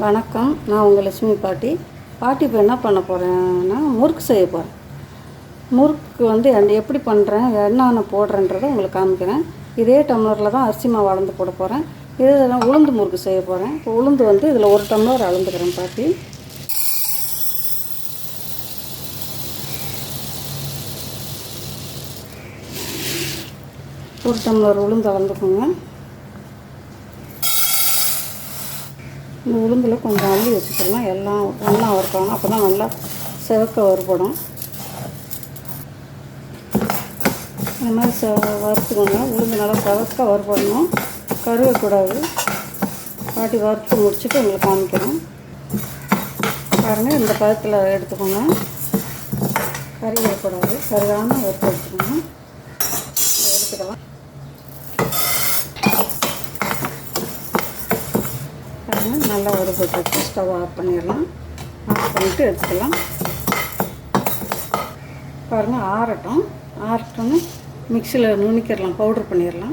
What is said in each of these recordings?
வணக்கம். நான் உங்கள் லட்சுமி பாட்டி. பாட்டி இப்போ என்ன பண்ண போகிறேன்னா முறுக்கு செய்ய போகிறேன் முறுக்கு வந்து எப்படி பண்ணுறேன் என்னென்ன போடுறேன்றதை உங்களுக்கு காமிக்கிறேன். இதே டம்ளரில் தான் அரிசி மாவு அளந்து போட போகிறேன் இதில் உளுந்து முறுக்கு செய்ய போகிறேன் இப்போ உளுந்து வந்து இதில் ஒரு டம்ளர் அளந்துக்கிறேன் பாட்டி. ஒரு டம்ளர் உளுந்து அளந்துக்கோங்க. இந்த உளுந்தில் கொஞ்சம் அள்ளி வச்சுக்கலாம் எல்லாம் ஒன்றா வறுக்கணும் அப்போ தான் நல்லா செவக்க வறுபடும். இந்த மாதிரி செ வறுத்துக்கோங்க. உளுந்து நல்லா செவக்க வறுபடணும். கருவக்கூடாது பாட்டி வறுத்து முடிச்சுட்டு உங்களுக்கு காமிக்கணும் பாருங்கள் இந்த பதத்தில் எடுத்துக்கோங்க. கறி வரக்கூடாது கருகாமல் வறுத்து வச்சுக்கோங்க இதை எடுத்துக்கலாம் பாருங்க நல்லா ஒரு போட்டு ஸ்டவ் ஆஃப் பண்ணிடலாம். ஆஃப் பண்ணிவிட்டு எடுத்துக்கலாம். பாருங்கள் ஆறட்டும். ஆறட்டோன்னு மிக்சியில் நுணுக்கிடலாம் பவுட்ரு பண்ணிடலாம்.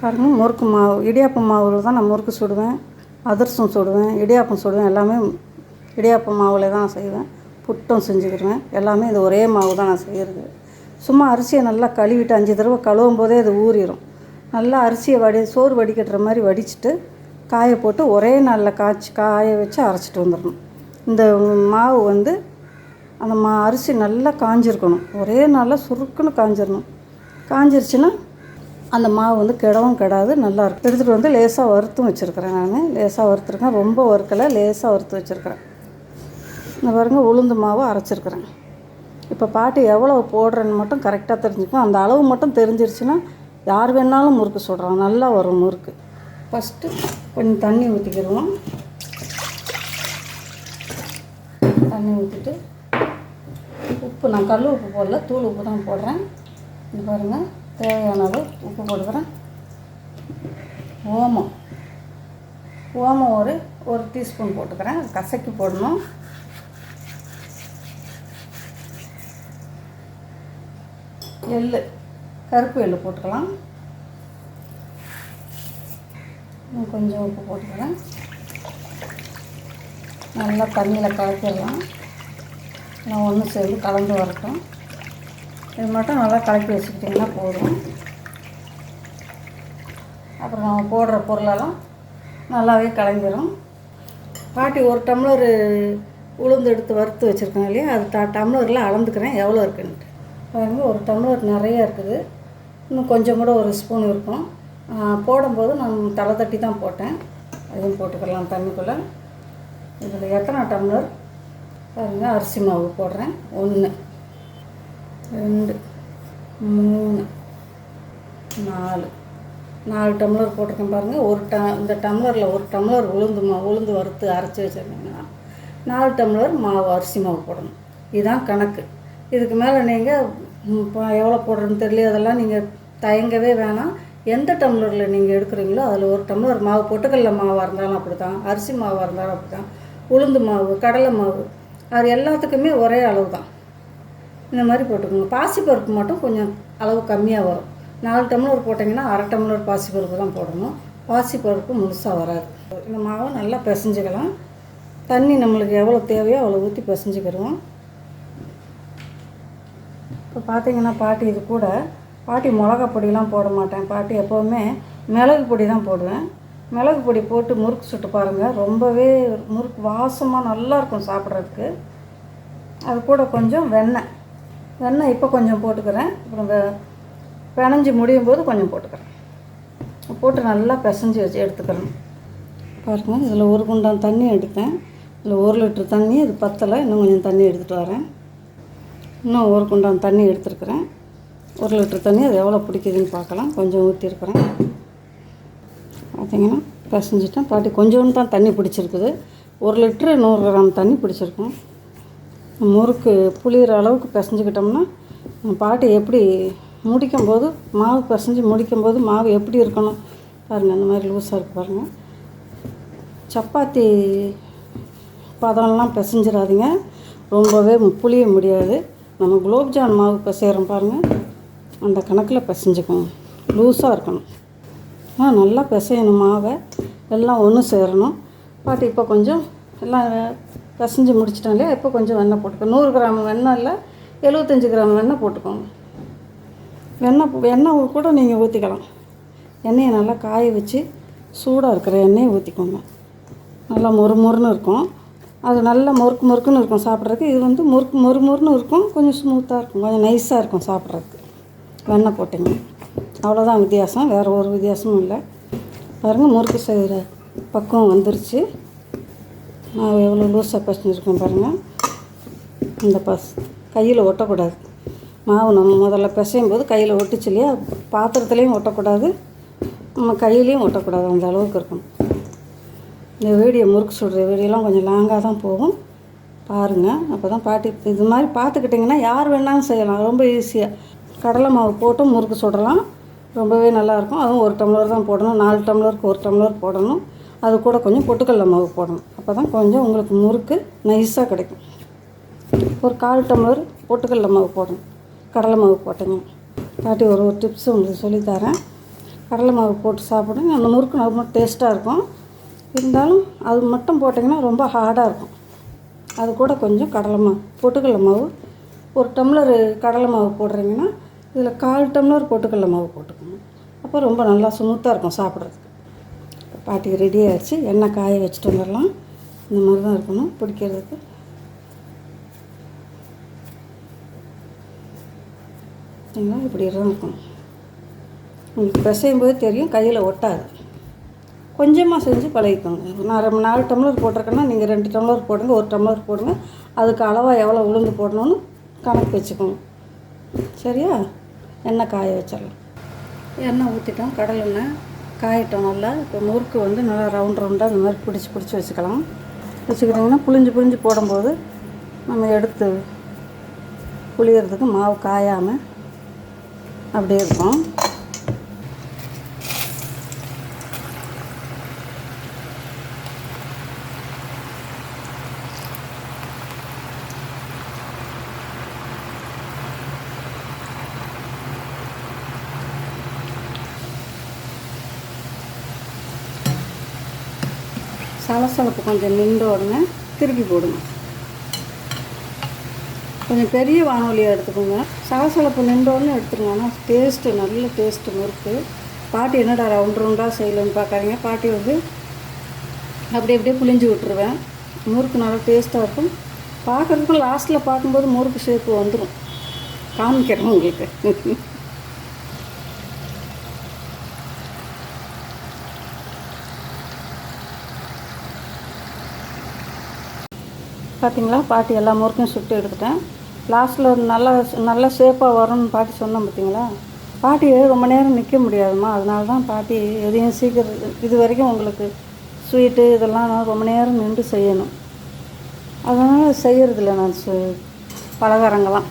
பாருங்கள் முறுக்கு மாவு இடியாப்பம் மாவில் தான் நான் முறுக்கு சுடுவேன். அதிரசம் சுடுவேன் இடியாப்பம் சுடுவேன். எல்லாமே இடியாப்பம் மாவில் தான் செய்வேன். புட்டும் செஞ்சுக்கிடுவேன். எல்லாமே இது ஒரே மாவு தான் நான் செய்கிறது சும்மா அரிசியை நல்லா கழுவிட்டு அஞ்சு தடவை கழுவும் போதே அது ஊறிடும் நல்லா அரிசியை வடி சோறு வடிக்கட்டுற மாதிரி வடிச்சிட்டு காய போட்டு ஒரே நாளில் காய்ச்சி காய வச்சு அரைச்சிட்டு வந்துடணும் இந்த மாவு வந்து அந்த மா அரிசி நல்லா காஞ்சிருக்கணும். ஒரே நாளில் சுருக்குன்னு காஞ்சிடணும் காஞ்சிருச்சுன்னா அந்த மாவு வந்து கெடவும் கெடாது நல்லா இருக்கும். எடுத்துகிட்டு வந்து லேசாக வறுத்தும் வச்சுருக்கிறேன் நான். லேசாக வறுத்துருக்கேன். ரொம்ப வறுக்கலை லேசாக வறுத்து வச்சுருக்கிறேன். இந்த பாருங்கள் உளுந்து மாவு அரைச்சிருக்கிறேன். இப்போ பாட்டு எவ்வளோ போடுறேன்னு மட்டும் கரெக்டாக தெரிஞ்சுக்கும் அந்த அளவு மட்டும் தெரிஞ்சிருச்சுன்னா யார் வேணாலும் முறுக்கு சுடுறான் நல்லா வரும் முறுக்கு. ஃபஸ்ட்டு கொஞ்சம் தண்ணி ஊற்றிக்கிடுவோம் தண்ணி ஊற்றிட்டு உப்பு நான் கல் உப்பு போடல தூள் உப்பு தான் போடுறேன். இது பாருங்கள் தேவையான அளவு உப்பு போடுக்கிறேன் ஓமம். ஓமம் ஒரு ஒரு டீஸ்பூன் போட்டுக்கிறேன். கசக்கி போடணும். எள்ளு கருப்பு எள்ளு போட்டுக்கலாம் இன்னும் கொஞ்சம் உப்பு போட்டுக்கிறேன். நல்லா தண்ணியில் கலக்கிடலாம். நான் ஒன்று சேர்ந்து கலந்து வரட்டும். இது மட்டும் நல்லா கலக்கி வச்சுக்கிட்டிங்கன்னா போதும். அப்புறம் நம்ம போடுற பொருளெல்லாம் நல்லாவே கலந்துரும் பாட்டி ஒரு டம்ளர் உளுந்து எடுத்து வறுத்து வச்சுருக்கேன் இல்லையா? அது ட டம்ளரில் அளந்துக்கிறேன். எவ்வளோ இருக்குன்ட்டு. பாருங்கள் ஒரு டம்ளர் நிறைய இருக்குது. இன்னும் கொஞ்சம் கூட ஒரு ஸ்பூன் இருக்கும். போடும்போது நான் தலை தட்டி தான் போட்டேன். அதையும் போட்டுக்கலாம் தண்ணிக்குள்ளே. இதில் எத்தனை டம்ளர்? பாருங்க அரிசி மாவு போடுறேன். ஒன்று ரெண்டு மூணு நாலு. நாலு டம்ளர் போட்டிருக்கேன் பாருங்கள் ஒரு ட இந்த டம்ளரில் ஒரு டம்ளர் உளுந்து மா உளுந்து வறுத்து அரைச்சி வச்சுருந்தீங்கன்னா நாலு டம்ளர் மாவு அரிசி மாவு போடணும். இதுதான் கணக்கு. இதுக்கு மேலே நீங்கள் எவ்வளோ போடுறதுன்னு தெரியல. அதெல்லாம் நீங்கள் தயங்கவே வேணாம். எந்த டம்ளரில் நீங்கள் எடுக்கிறீங்களோ அதில் ஒரு டம்ளர் மாவு பொட்டுக்கடல மாவாக இருந்தாலும் அப்படி தான் அரிசி மாவாக இருந்தாலும் அப்படி தான் உளுந்து மாவு கடலை மாவு அது எல்லாத்துக்குமே ஒரே அளவு தான் இந்த மாதிரி போட்டுக்கோங்க. பாசிப்பருப்பு மட்டும் கொஞ்சம் அளவு கம்மியாக வரும். நாலு டம்ளர் போட்டிங்கன்னா அரை டம்ளர் பாசிப்பருப்பு தான் போடணும். பாசிப்பருப்பு முழுசாக வராது. இந்த மாவை நல்லா பிசைஞ்சிக்கலாம். தண்ணி நம்மளுக்கு எவ்வளோ தேவையோ அவ்வளோ ஊற்றி பிசைஞ்சுக்கிடுவோம். இப்போ பார்த்தீங்கன்னா பாட்டி இது கூட பாட்டி மிளகா பொடியெலாம் போட மாட்டேன். பாட்டி எப்போவுமே மிளகு பொடி தான் போடுவேன். மிளகு பொடி போட்டு முறுக்கு சுட்டு பாருங்கள் ரொம்பவே முறுக்கு வாசமாக நல்லாயிருக்கும் சாப்பிட்றதுக்கு. அது கூட கொஞ்சம் வெண்ணெய். வெண்ணெய் இப்போ கொஞ்சம் போட்டுக்கிறேன். அப்புறம் வெ- முடியும் போது கொஞ்சம் போட்டுக்கிறேன். போட்டு நல்லா பிசைஞ்சு வச்சு எடுத்துக்கிறேன். பாருங்கள் இதில் ஒரு குண்டான் தண்ணி எடுத்தேன். இதில் ஒரு லிட்டர் தண்ணி இது பத்தலை. இன்னும் கொஞ்சம் தண்ணி எடுத்துகிட்டு வரேன். இன்னும் ஒரு குண்டான் தண்ணி எடுத்துருக்குறேன். ஒரு லிட்டர் தண்ணி அது எவ்வளோ பிடிக்குதுன்னு பார்க்கலாம். கொஞ்சம் ஊற்றிருக்கிறேன் பார்த்தீங்கன்னா பிசைஞ்சிட்டேன். பாட்டி கொஞ்சோண்டு தான் தண்ணி பிடிச்சிருக்குது. ஒரு லிட்ரு நூறு கிராம் தண்ணி பிடிச்சிருக்கும் முறுக்கு புளிகிற அளவுக்கு பிசைஞ்சிக்கிட்டோம்னா பாட்டி எப்படி முடிக்கும் போது மாவு பிசைஞ்சு முடிக்கும் போது மாவு எப்படி இருக்கணும்? பாருங்கள் அந்த மாதிரி லூஸாக இருக்கு பாருங்கள் சப்பாத்தி பதம்லாம் பிசைஞ்சிடாதீங்க. ரொம்பவே புளிய முடியாது. நம்ம குலோப்ஜான் மாவு பிசைகிறோம் பாருங்கள் அந்த கணக்கில் பிசைஞ்சுக்கணும். லூஸாக இருக்கணும். ஆ நல்லா பிசையணும் மாவை எல்லாம் ஒன்று சேரணும். பாட்டி இப்போ கொஞ்சம் எல்லாம் பிசைஞ்சு முடிச்சிட்டோம் இல்லையா? இப்போ கொஞ்சம் வெண்ணெய் போட்டுக்கோ. நூறு கிராம் வெண்ணெய் இல்லை எழுபத்தஞ்சி கிராம் வெண்ணெய் போட்டுக்கோங்க. வெண்ணெய் எண்ணெய் கூட நீங்கள் ஊற்றிக்கலாம் எண்ணெயை நல்லா காய வச்சு சூடாக இருக்கிற எண்ணெயை ஊற்றிக்கோங்க நல்லா மொறு மொறுன்னு இருக்கும். அது நல்லா முறுக்கு முறுக்குன்னு இருக்கும் சாப்பிட்றதுக்கு. இது வந்து முறுக்கு மொறு மொறுன்னு இருக்கும். கொஞ்சம் ஸ்மூத்தாக இருக்கும். கொஞ்சம் நைஸாக இருக்கும் சாப்பிட்றதுக்கு. வெண்ணெய் போட்டுங்க. அவ்வளோதான் வித்தியாசம். வேறு ஒரு வித்தியாசமும் இல்லை. பாருங்கள் முறுக்கு செய்கிற பக்குவம் வந்துருச்சு. மாவு எவ்வளோ லூஸாக பசிஞ்சிருக்கோம் பாருங்கள் இந்த பஸ் கையில் ஒட்டக்கூடாது. மாவு நம்ம முதல்ல பிசையும் போது கையில் ஒட்டுச்சு இல்லையா? பாத்திரத்துலேயும் ஒட்டக்கூடாது. நம்ம கையிலையும் ஒட்டக்கூடாது. அந்த அளவுக்கு இருக்கணும். இந்த வீடியோ முறுக்கு சுடுற வீடியோலாம் கொஞ்சம் லாங்காக தான் போகும். பாருங்கள் அப்போ தான் பாட்டி இது மாதிரி பார்த்துக்கிட்டிங்கன்னா யார் வேணாலும் செய்யலாம். ரொம்ப ஈஸியாக கடலை மாவு போட்டு முறுக்கு சுடலாம். ரொம்பவே நல்லாயிருக்கும். அதுவும் ஒரு டம்ளர் தான் போடணும். நாலு டம்ளருக்கு ஒரு டம்ளர் போடணும். அது கூட கொஞ்சம் பொட்டுக்கடலை மாவு போடணும். அப்போ தான் கொஞ்சம் உங்களுக்கு முறுக்கு நைஸாக கிடைக்கும். ஒரு கால் டம்ளர் பொட்டுக்கடலை மாவு போடணும். கடலை மாவு போட்டீங்க. பாட்டி ஒரு ஒரு டிப்ஸ் உங்களுக்கு சொல்லித்தரேன். கடலை மாவு போட்டு சாப்பிடுங்க. அந்த முறுக்கு ரொம்ப டேஸ்ட்டாக இருக்கும். இருந்தாலும் அது மட்டும் போட்டிங்கன்னா ரொம்ப ஹார்டாக இருக்கும். அது கூட கொஞ்சம் கடலை மாவு பொட்டுக்கடலை மாவு. ஒரு டம்ளர் கடலை மாவு போடுறீங்கன்னா இதில் கால் டம்ளர் பொட்டுக்கடலை மாவு போட்டுக்கணும். அப்போ ரொம்ப நல்லா ஸ்மூத்தாக இருக்கும் சாப்பிட்றதுக்கு. பாட்டி ரெடி ஆகிடுச்சு எண்ணெய் காய வச்சுட்டு வந்துடலாம். இந்த மாதிரி தான் இருக்கணும் பிடிக்கிறதுக்கு. சரிங்களா இப்படி தான் இருக்கணும் உங்களுக்கு பிசையும் போது தெரியும் கையில் ஒட்டாது. கொஞ்சமாக செஞ்சு பழகிக்கோங்க. நான் ரெண்டு நாலு டம்ளர் போட்டிருக்கேன்னா நீங்கள் ரெண்டு டம்ளர் போடுங்க ஒரு டம்ளர் போடுங்க. அதுக்கு அளவாக எவ்வளோ உளுந்து போடணும்னு கணக்கு வச்சுக்கோங்க. சரியா? எண்ணெய் காய வச்சிடலாம். எண்ணெய் ஊற்றிட்டோம் கடல் எண்ணெய் காயிட்டோம் நல்லா. இப்போ முறுக்கு வந்து நல்லா ரவுண்ட் ரவுண்டாக இந்த மாதிரி பிடிச்சி பிடிச்சி வச்சுக்கலாம். வச்சுக்கிட்டிங்கன்னா புளிஞ்சு புளிஞ்சு போடும்போது நம்ம எடுத்து புளியறதுக்கு மாவு காயாமல் அப்படியே இருக்கும். சலசலப்பு கொஞ்சம் நின்ற உடனே திருப்பி போடுங்க. கொஞ்சம் பெரிய வானொலியாக எடுத்துக்கோங்க. சலசலப்பு நின்ற உடனே எடுத்துருங்க. ஆனால் டேஸ்ட்டு நல்ல டேஸ்ட்டு முறுக்கு. பாட்டி என்னடா ரவுண்ட் ரவுண்டாக செய்யலன்னு பார்க்காதீங்க. பாட்டி வந்து அப்படி அப்படியே புளிஞ்சு விட்டுருவேன். முறுக்கு நல்லா டேஸ்ட்டாக இருக்கும். பார்க்குறதுக்கும் லாஸ்ட்டில் பார்க்கும்போது முறுக்கு ஷேப்பு வந்துடும் காமிக்கிறேன் உங்களுக்கு. பார்த்தீங்களா பாட்டி எல்லா முறுக்கையும் சுட்டு எடுத்துட்டேன். லாஸ்ட்டில் நல்லா நல்லா சேஃபாக ஷேப்பாக வரும்னு பாட்டி சொன்னேன் பார்த்தீங்களா பாட்டி ரொம்ப நேரம் நிற்க முடியாதும்மா. அதனால தான் பாட்டி எதையும் சீக்கிரம் இது வரைக்கும் உங்களுக்கு ஸ்வீட்டு இதெல்லாம் நான் ரொம்ப நேரம் நின்று செய்யணும். அதனால் செய்கிறதில்ல நான் சு பலகாரங்கள்லாம்.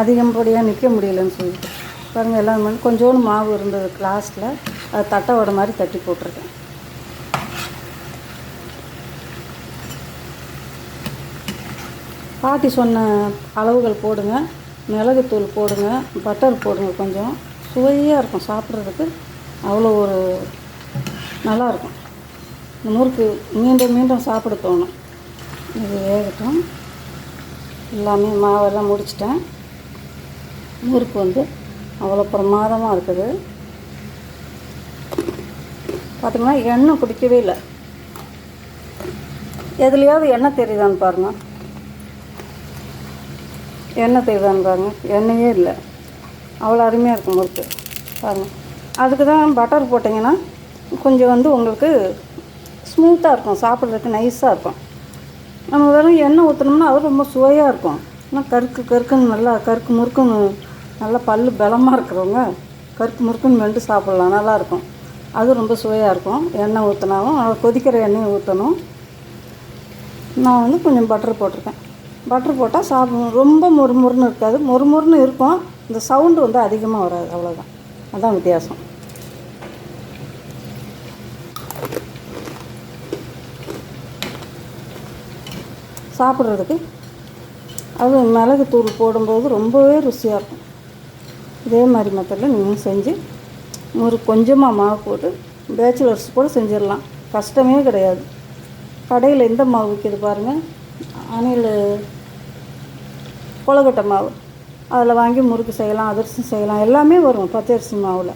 அதிகப்படியாக நிற்க முடியலன்னு சொல்லிட்டு. பாருங்கள் எல்லாம் கொஞ்சோண்டு மாவு இருந்தது லாஸ்ட்டில் அது தட்டை வடை மாதிரி தட்டி போட்டிருக்கேன். பாட்டி சொன்ன அளவுகள் போடுங்க மிளகுத்தூள் போடுங்க பட்டர் போடுங்க கொஞ்சம். சுவையாக இருக்கும் சாப்பிட்றதுக்கு. அவ்வளோ ஒரு நல்லாயிருக்கும் இந்த முறுக்கு மீண்டும் மீண்டும் சாப்பிட தோணும். இது வேகட்டும். எல்லாமே மாவெல்லாம் முடிச்சிட்டேன். முறுக்கு வந்து அவ்வளோ பிரமாதமாக இருக்குது. பார்த்திங்கன்னா எண்ணெய் குடிக்கவே இல்லை. எதுலையாவது எண்ணெய் தெரியுதான்னு பாருங்கள் எண்ணெய் தெரியுதான்னு பாருங்க எண்ணெயே இல்லை. அவ்வளோ அருமையாக இருக்கும் முறுக்கு. பாருங்கள் அதுக்கு தான் பட்டர் போட்டிங்கன்னா கொஞ்சம் வந்து உங்களுக்கு ஸ்மூத்தாக இருக்கும். சாப்பிட்றதுக்கு நைஸாக இருக்கும். நம்ம வெறும் எண்ணெய் ஊற்றினோம்னா அது ரொம்ப சுவையாக இருக்கும். ஆனால் கருக்கு கருக்குன்னு நல்லா கருக்கு முறுக்குன்னு நல்லா பல்லு பலமாக இருக்கிறவங்க கருக்கு முறுக்குன்னு மெண்டு சாப்பிட்லாம். நல்லாயிருக்கும் அது ரொம்ப சுவையாக இருக்கும். எண்ணெய் ஊற்றினாலும் கொதிக்கிற எண்ணெயை ஊற்றணும் நான் வந்து கொஞ்சம் பட்டர் போட்டிருக்கேன். பட்டர் போட்டால் சாப்பிடும் ரொம்ப மொறுமொறுன்னு இருக்காது. மொறுமொறுன்னு இருக்கும். இந்த சவுண்டு வந்து அதிகமாக வராது. அவ்வளோதான் அதுதான் வித்தியாசம். சாப்பிட்றதுக்கு அது மிளகு தூள் போடும்போது ரொம்பவே ருசியாக இருக்கும். இதே மாதிரி மெத்தடில் நீங்களும் செஞ்சு ஒரு கொஞ்சமாக மாவு போட்டு பேச்சுலர்ஸ் கூட செஞ்சிடலாம். கஷ்டமே கிடையாது. கடையில் எந்த மாவு விற்கிது பாருங்கள் அணில் கொழுக்கட்டை மாவு. அதில் வாங்கி முறுக்கு செய்யலாம் அதிரசம் செய்யலாம் எல்லாமே வரும் பச்சரிசி மாவில்.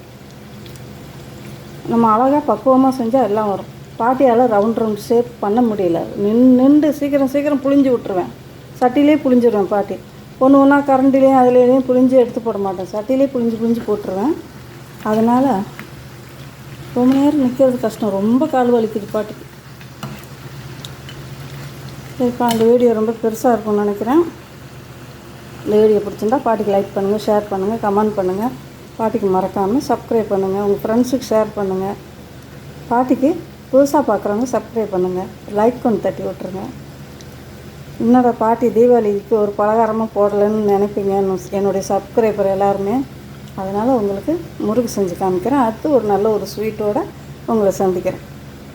நம்ம அழகாக பக்குவமாக செஞ்சால் எல்லாம் வரும். பாட்டியால் ரவுண்ட் ரவுண்ட் ஷேப் பண்ண முடியல. நின் நின்று சீக்கிரம் சீக்கிரம் புழிஞ்சு விட்ருவேன் சட்டிலே புழிஞ்சிடுவேன் பாட்டி. ஒன்று ஒன்றா கரண்டிலையும் அதுலேயும் புளிஞ்சு எடுத்து போட மாட்டேன். சட்டிலே புளிஞ்சு புழிஞ்சு போட்டுருவேன். அதனால் ரொம்ப நேரம் நிற்கிறது கஷ்டம். ரொம்ப கால் வலிக்குது பாட்டிக்கு இப்போ அந்த வீடியோ ரொம்ப பெருசாக இருக்கும்னு நினைக்கிறேன். இந்த வீடியோ பிடிச்சிருந்தா பாட்டிக்கு லைக் பண்ணுங்கள் ஷேர் பண்ணுங்கள் கமெண்ட் பண்ணுங்கள் பாட்டிக்கு மறக்காமல் சப்ஸ்கிரைப் பண்ணுங்கள் உங்கள் ஃப்ரெண்ட்ஸுக்கு ஷேர் பண்ணுங்கள் பாட்டிக்கு புதுசாக பார்க்குறவங்க சப்ஸ்கிரைப் பண்ணுங்கள் லைக் கொண்டு தட்டி விட்ருங்க என்னோட பாட்டி தீபாவளிக்கு ஒரு பலகாரமாக போடலைன்னு நினைப்பீங்க? என்னுடைய சப்ஸ்கிரைபர் எல்லாருமே. அதனால் உங்களுக்கு முறுக்கு செஞ்சு காமிக்கிறேன். அடுத்து ஒரு நல்ல ஒரு ஸ்வீட்டோடு உங்களை சந்திக்கிறேன்.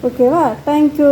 ஓகேவா தேங்க்யூ